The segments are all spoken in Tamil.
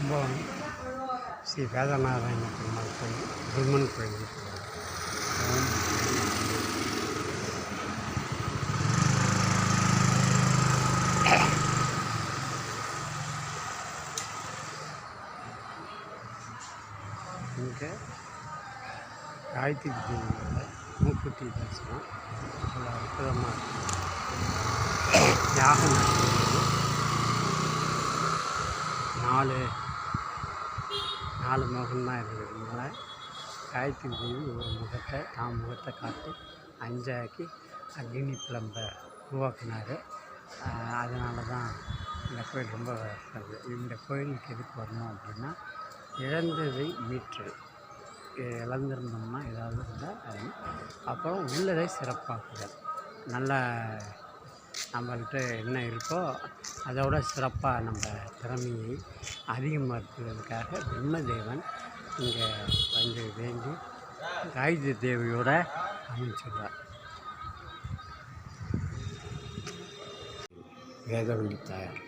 கும்பகோணம் ஸ்ரீ வேதநாராயண பெருமாள் கோயில் பிரம்மன் கோயில் இங்கே காயத்ரி தேவியோட மூக்குத்தி தரிசனம் அவ்வளோ அற்புதமாக இருக்கும் யாகம் நடத்துகிறது நாலு நாலு முகம்தான் இருக்கிறதுனால காயத்ரி தேவி ஒரு முகத்தை தான் முகத்தை காட்டி அஞ்சாக்கி அக்னி பிளம்பை உருவாக்குனார். அதனால தான் இந்த கோயில் ரொம்ப இந்த கோயிலுக்கு எதுக்கு வரணும் அப்படின்னா இழந்ததை மீற்று இழந்திருந்தோம்னா ஏதாவது இருந்தால் அது. அப்புறம் உள்ளதை சிறப்பாக்குதல். நல்ல நம்மள்கிட்ட என்ன இருக்கோ அதோட சிறப்பாக நம்ம திறமையை அதிகமாக்குவதற்காக பிரம்மதேவன் இங்கே வந்து வேண்டி காயத்ரி தேவியோட அமைச்சிடுறார் வேதவள்ளி தாயார்.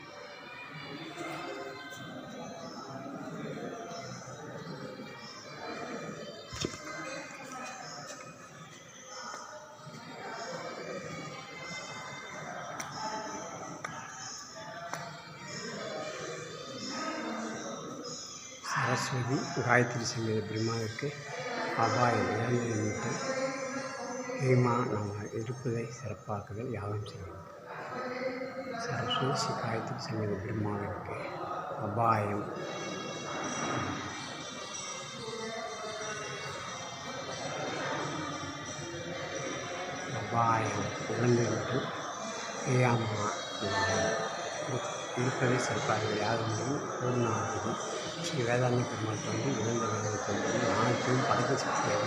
சரஸ்வதி காயத்ரி சங்கீத பிரம்மாவிற்கு அபாயம் இழந்து மீட்டு பீமா நம்ம இருப்பதை சிறப்பாக்குதல் யாகம் செய்யும். சரஸ்வதி ஸ்ரீ காயத்ரி சங்கீத பிரம்மாவிற்கு அபாயம். அபாயம். இழந்துவிட்டு ஏயாமா இருப்பதை சிறப்பார்கள் யாரும் பூர்ணாகுது ஸ்ரீ வேதாந்த பெருமாள் வந்து இழந்த வேதத்தை வந்து நாளைக்கும் படகு சக்தியாக